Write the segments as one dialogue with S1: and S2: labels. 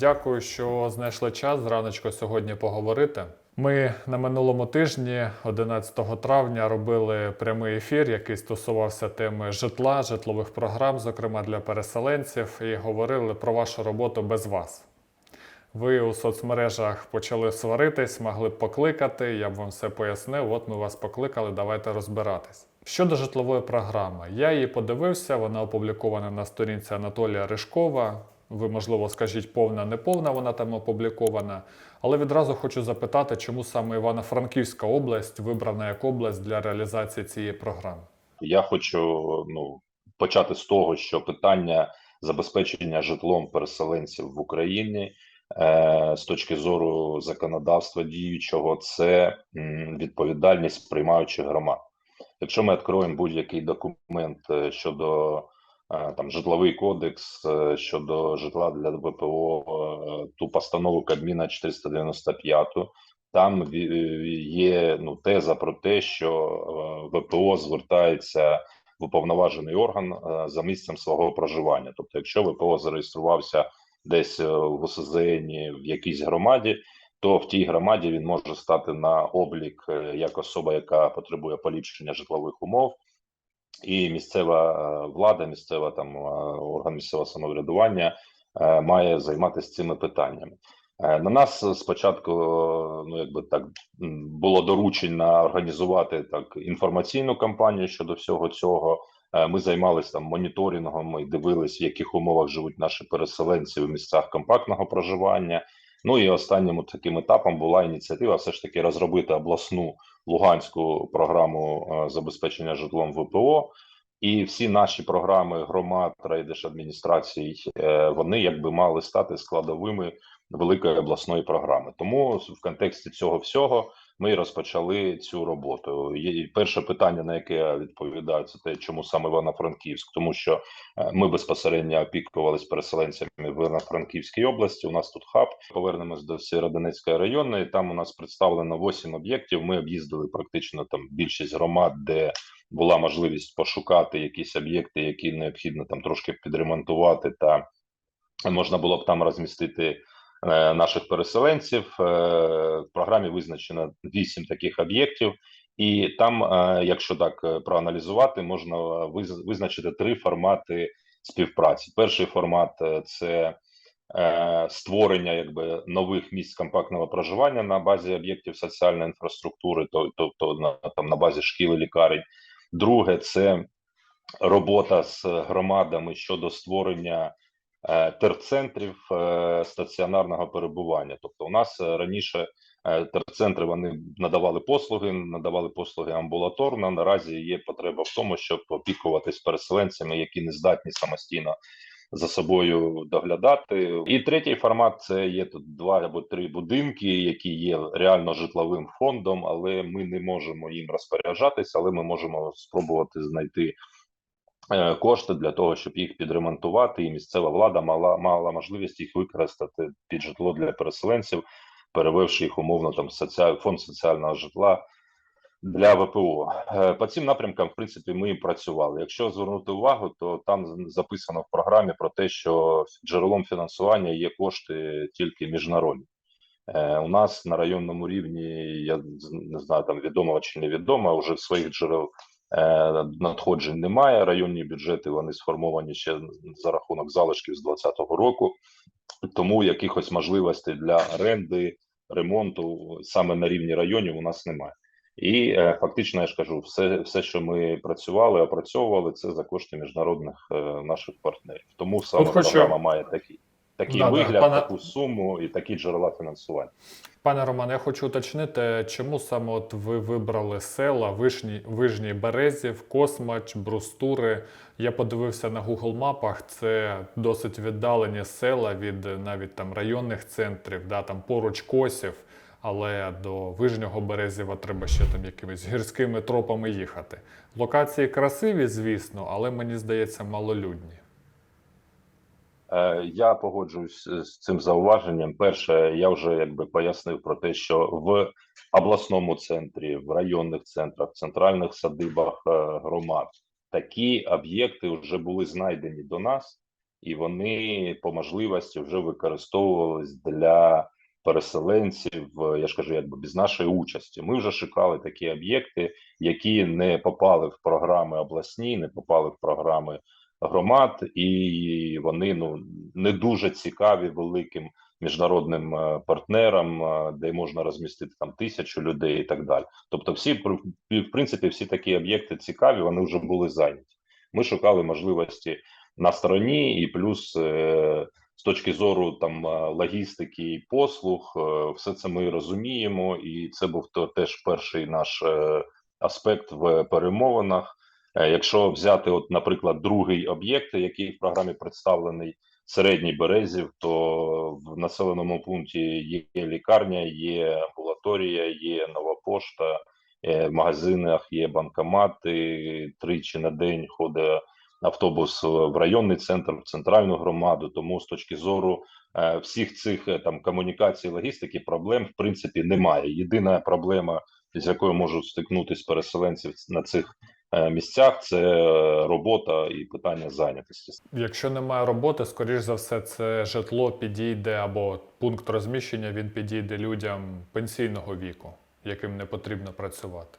S1: Дякую, що знайшли час зраночку сьогодні поговорити. Ми на минулому тижні, 11 травня, робили прямий ефір, який стосувався теми житла, житлових програм, зокрема для переселенців, і говорили про вашу роботу без вас. Ви у соцмережах почали сваритись, могли б покликати, я б вам все пояснив. От ми вас покликали, давайте розбиратись. Щодо житлової програми, я її подивився, вона опублікована на сторінці Анатолія Ришкова. Ви, можливо, скажіть, повна, не повна вона там опублікована. Але відразу хочу запитати, чому саме Івано-Франківська область вибрана як область для реалізації цієї програми.
S2: Я хочу ну почати з того, що питання забезпечення житлом переселенців в Україні е, з точки зору законодавства діючого, це відповідальність приймаючих громад. Якщо ми відкроємо будь-який документ е, щодо там житловий кодекс е, щодо житла для ВПО, е, ту постанову Кабміна 495, там є ну теза про те, що е, ВПО звертається в уповноважений орган е, за місцем свого проживання. Тобто, якщо ВПО зареєструвався десь е, в ОСЗН в якійсь громаді, то в тій громаді він може стати на облік е, як особа, яка потребує поліпшення житлових умов. І місцева е, влада, місцева там е, орган місцевого самоврядування е, має займатися цими питаннями. На нас спочатку, ну якби так було доручення організувати так інформаційну кампанію щодо всього цього. Ми займалися там моніторингом, ми дивились, в яких умовах живуть наші переселенці в місцях компактного проживання. Ну і останнім таким етапом була ініціатива все ж таки розробити обласну луганську програму е, забезпечення житлом ВПО. І всі наші програми громад райдержадміністрацій, е, вони якби мали стати складовими великої обласної програми. Тому в контексті цього всього ми розпочали цю роботу. Є і перше питання, на яке я відповідаю, це те, чому саме Івано-Франківськ, тому що е, ми безпосередньо опікувались переселенцями в Івано-Франківській області. У нас тут хаб. Повернемось до Сєродонецької районної. Там у нас представлено 8 об'єктів. Ми об'їздили практично там більшість громад, де була можливість пошукати якісь об'єкти, які необхідно там трошки підремонтувати, та можна було б там розмістити наших переселенців. Е, в програмі визначено 8 таких об'єктів, і там, е, якщо так е, проаналізувати, можна виз- визначити три формати співпраці. Перший формат е, це е, створення якби нових місць компактного проживання на базі об'єктів соціальної інфраструктури, то- тобто на там на базі шкіл і лікарень. Друге це робота з громадами щодо створення е, терцентрів е, стаціонарного перебування. Тобто, у нас е, раніше е, терцентри вони надавали послуги, надавали послуги амбулаторно. Наразі є потреба в тому, щоб опікуватись переселенцями, які не здатні самостійно за собою доглядати. І третій формат це є тут два або три будинки, які є реально житловим фондом, але ми не можемо їм розпоряджатися, але ми можемо спробувати знайти е, кошти для того, щоб їх підремонтувати, і місцева влада мала мала можливість їх використати під житло для переселенців, перевивши їх умовно там соціаль... фонд соціального житла для ВПО. Е, По цим напрямкам, в принципі, ми і працювали. Якщо звернути увагу, то там записано в програмі про те, що джерелом фінансування є кошти тільки міжнародні. Е, У нас на районному рівні, я не знаю, там відомо чи невідомо, вже своїх джерел е, надходжень немає. Районні бюджети вони сформовані ще за рахунок залишків з 2020 року, тому якихось можливостей для оренди, ремонту саме на рівні районів у нас немає. І е, фактично, я ж кажу, все, все, що ми працювали, опрацьовували, це за кошти міжнародних е, наших партнерів. Тому саме
S1: От хочу-
S2: програма має такий, такий
S1: Да-да,
S2: вигляд,
S1: пане-
S2: таку суму і такі джерела фінансування.
S1: Пане Романе, я хочу уточнити, чому саме от ви вибрали села Вишній, Вижній Березів, Космач, Брустури. Я подивився на Google мапах, це досить віддалені села від навіть там районних центрів, да, там поруч Косів, але до Вижнього Березіва треба ще там якимись гірськими тропами їхати. Локації красиві, звісно, але мені здається малолюдні.
S2: Е, Я погоджуюсь з цим зауваженням. Перше, я вже якби пояснив про те, що в обласному центрі, в районних центрах, в центральних садибах е, громад такі об'єкти вже були знайдені до нас, і вони по можливості вже використовувались для переселенців. е, Я ж кажу, якби без нашої участі. Ми вже шукали такі об'єкти, які не попали в програми обласні, не попали в програми громад, і вони ну не дуже цікаві великим міжнародним е, партнерам, е, де можна розмістити там тисячу людей і так далі. Тобто, всі в принципі, всі такі об'єкти цікаві, вони вже були зайняті. Ми шукали можливості на стороні, і плюс е, з точки зору там логістики і послуг, все це ми розуміємо, і це був то теж перший наш аспект в перемовинах. Е, Якщо взяти, от, наприклад, другий об'єкт, який в програмі представлений середній березів, то в населеному пункті є лікарня, є амбулаторія, є нова пошта, е, в магазинах є банкомати. Тричі на день ходить автобус в районний центр, в центральну громаду. Тому з точки зору е, всіх цих там комунікацій, логістики, проблем в принципі немає. Єдина проблема, з якою можуть стикнутися переселенці на цих місцях, це е, робота і питання зайнятості.
S1: Якщо немає роботи, скоріш за все, це житло підійде або пункт розміщення він підійде людям пенсійного віку, яким не потрібно працювати.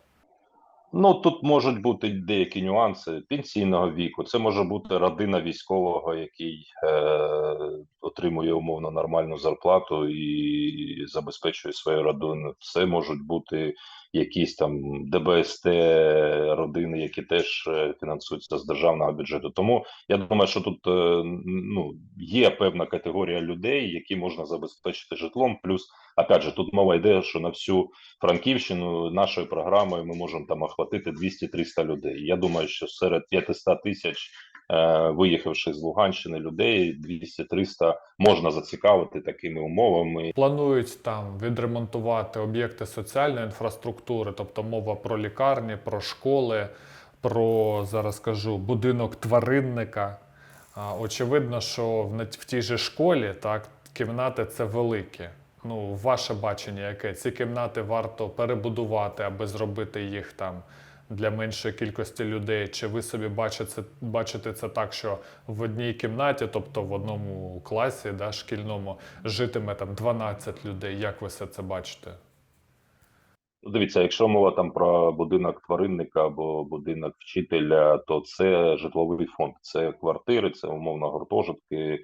S2: Ну тут можуть бути деякі нюанси пенсійного віку. Це може бути родина військового, який е, отримує умовно нормальну зарплату і забезпечує свою родину. Це можуть бути якісь там ДБСТ родини, які теж е, фінансуються з державного бюджету. Тому я думаю, що тут е, ну є певна категорія людей, які можна забезпечити житлом. Плюс, опять же, тут мова йде, що на всю Франківщину нашою програмою ми можемо там охватити 200-300 людей. Я думаю, що серед 500 тисяч виїхавши з Луганщини людей, 200-300 можна зацікавити такими умовами.
S1: Планують там відремонтувати об'єкти соціальної інфраструктури, тобто мова про лікарні, про школи, про зараз кажу будинок тваринника. Очевидно, що в, в тій же школі так кімнати це великі. Ну, ваше бачення, яке ці кімнати варто перебудувати, аби зробити їх там для меншої кількості людей? Чи ви собі бачите, бачите це так, що в одній кімнаті, тобто в одному класі да, шкільному, житиме там 12 людей? Як ви все це бачите?
S2: Ну, Дивіться, якщо мова там про будинок тваринника або будинок вчителя, то це житловий фонд, це квартири, це умовно гуртожитки е,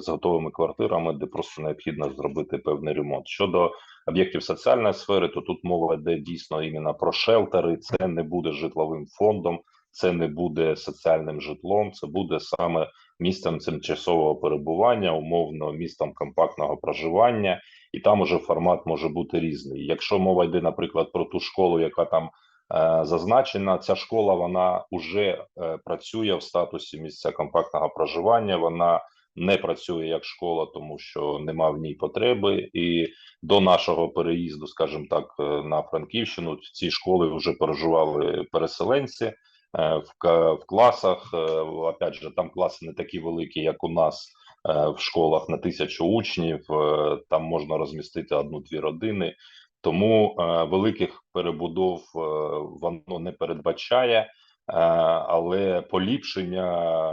S2: з готовими квартирами, де просто необхідно зробити певний ремонт. Щодо об'єктів соціальної сфери, то тут мова йде дійсно іменно про шелтери. Це не буде житловим фондом, це не буде соціальним житлом, це буде саме місцем тимчасового перебування, умовно містом компактного проживання і там уже формат може бути різний. Якщо мова йде, наприклад, про ту школу, яка там е, зазначена, ця школа вона вже е, працює в статусі місця компактного проживання. Вона не працює як школа, тому що нема в ній потреби. І до нашого переїзду, скажімо так, е, на Франківщину в цій школі вже переживали переселенці. е, В, в класах, е, опять же, там класи не такі великі, як у нас в школах на тисячу учнів. Там можна розмістити одну-дві родини. Тому великих перебудов воно не передбачає, але поліпшення,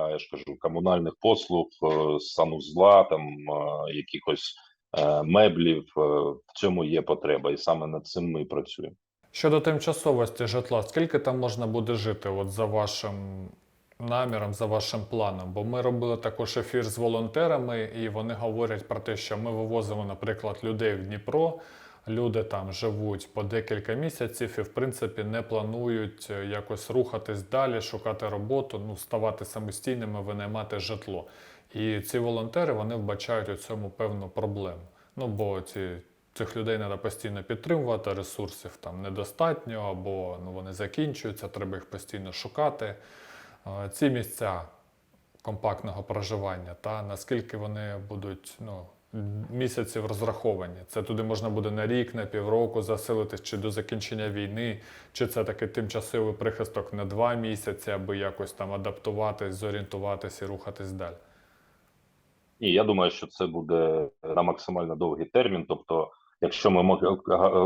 S2: я ж кажу, комунальних послуг, е, санузла, там е, якихось е, меблів, е, в цьому є потреба, і саме над цим ми працюємо.
S1: Щодо тимчасовості житла, скільки там можна буде жити, от за вашим наміром, за вашим планом? Бо ми робили також ефір з волонтерами, і вони говорять про те, що ми вивозимо, наприклад, людей в Дніпро. Люди там живуть по декілька місяців і, в принципі, не планують е, якось рухатись далі, шукати роботу, ну, ставати самостійними, винаймати житло. І ці волонтери вони вбачають у цьому певну проблему. Ну, бо ці, цих людей треба постійно підтримувати, ресурсів там недостатньо, або ну, вони закінчуються, треба їх постійно шукати. Е, Ці місця компактного проживання, та наскільки вони будуть ну, місяців розраховані. Це туди можна буде на рік, на півроку заселитись, чи до закінчення війни, чи це такий тимчасовий прихисток на два місяці, аби якось там адаптуватись, зорієнтуватись і рухатись далі.
S2: Ні, я думаю, що це буде на максимально довгий термін. Тобто, Якщо ми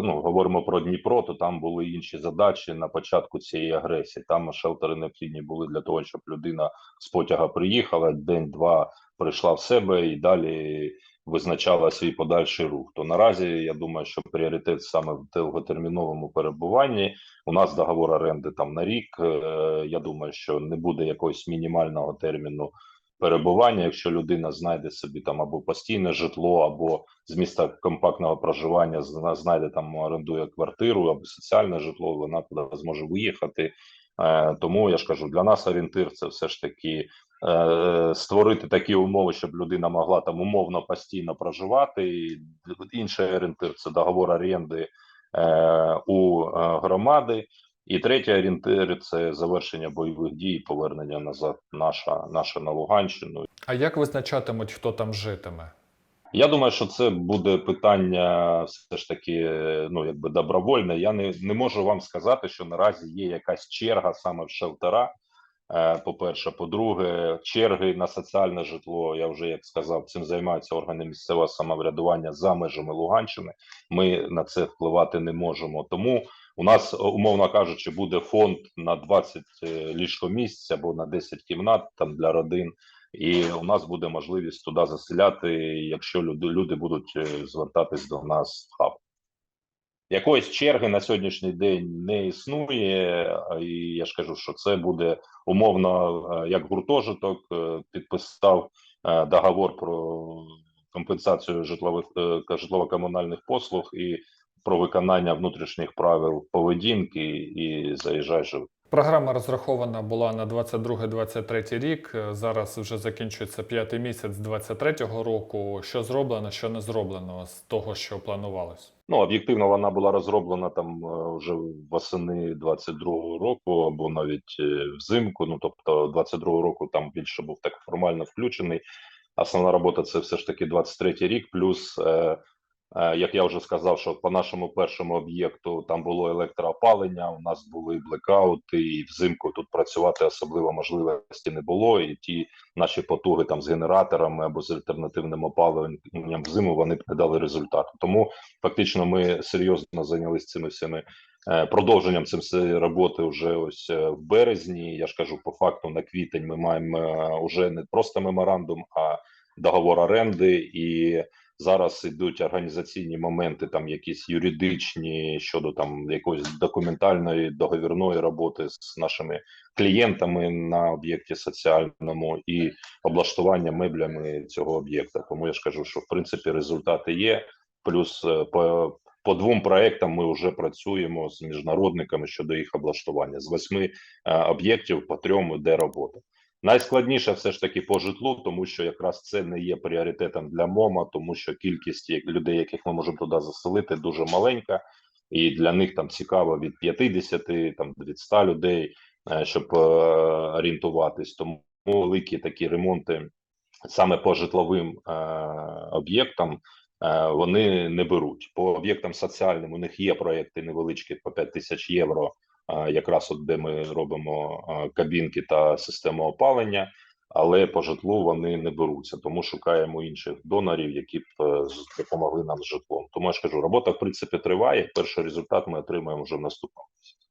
S2: ну, говоримо про Дніпро, то там були інші задачі на початку цієї агресії. Там шелтери необхідні були для того, щоб людина з потяга приїхала, день-два прийшла в себе і далі визначала свій подальший рух. То наразі я думаю, що пріоритет саме в довготерміновому перебуванні. У нас договор оренди там на рік. Е, Я думаю, що не буде якогось мінімального терміну перебування, якщо людина знайде собі там або постійне житло, або з міста компактного проживання знайде там орендує квартиру або соціальне житло, вона туди зможе виїхати. Е, Тому я ж кажу, для нас орієнтир це все ж таки створити такі умови, щоб людина могла там умовно постійно проживати. І інший орієнтир це договор оренди е, у е, громади. І третій орієнтир це завершення бойових дій, і повернення назад наша, наша на Луганщину.
S1: А як визначатимуть, хто там житиме?
S2: Я думаю, що це буде питання все ж таки, е, ну якби добровольне. Я не, не можу вам сказати, що наразі є якась черга саме в шелтера. Е, По-перше, по-друге, черги на соціальне житло. Я вже як сказав, цим займаються органи місцевого самоврядування за межами Луганщини. Ми на це впливати не можемо. Тому у нас, умовно кажучи, буде фонд на 20 ліжкомісць або на 10 кімнат там для родин. І у нас буде можливість туди заселяти, якщо люди, люди будуть е, звертатись до нас в хаб. Якоїсь черги на сьогоднішній день не існує, і я ж кажу, що це буде умовно е, як гуртожиток е, підписав е, договор про компенсацію житлових житлово-комунальних послуг і про виконання внутрішніх правил поведінки і заїжджай живи.
S1: Програма розрахована була на 22-23 рік. Зараз вже закінчується п'ятий місяць 23-го року. Що зроблено, що не зроблено з того, що планувалось?
S2: Ну, об'єктивно, вона була розроблена там е, вже восени 22-го року, або навіть е, взимку. Ну тобто, 22-го року там більше був так формально включений. Основна робота це все ж таки 23-й рік. Плюс, е, як я вже сказав, що по нашому першому об'єкту там було електроопалення. У нас були блекаути, і взимку тут працювати особливо можливості не було. І ті наші потуги там з генераторами або з альтернативним опаленням взиму вони б не дали результату. Тому фактично ми серйозно зайнялися цими всіми е, продовженням цим роботи вже ось е, в березні. Я ж кажу, по факту на квітень ми маємо е, уже не просто меморандум, а договор оренди і. Зараз ідуть організаційні моменти, там якісь юридичні щодо там якоїсь документальної договірної роботи з нашими клієнтами на об'єкті соціальному і облаштування меблями цього об'єкта. Тому я ж кажу, що в принципі результати є. Плюс е, по, по двом проектам ми вже працюємо з міжнародниками щодо їх облаштування. З восьми е, об'єктів по трьом іде робота. Найскладніше все ж таки по житлу, тому що якраз це не є пріоритетом для МОМА, тому що кількість людей, яких ми можемо туди заселити, дуже маленька, і для них там цікаво від 50 там від 100 людей, е, щоб е, орієнтуватись. Тому великі такі ремонти саме по житловим е, об'єктам. е, Вони не беруть по об'єктам соціальним. У них є проекти невеличкі по 5 тисяч євро якраз от де ми робимо кабінки та систему опалення, але по житлу вони не беруться, тому шукаємо інших донорів, які б е, допомогли нам з житлом. Тому я ж кажу, робота в принципі триває. Перший результат ми отримаємо вже в наступному місяці.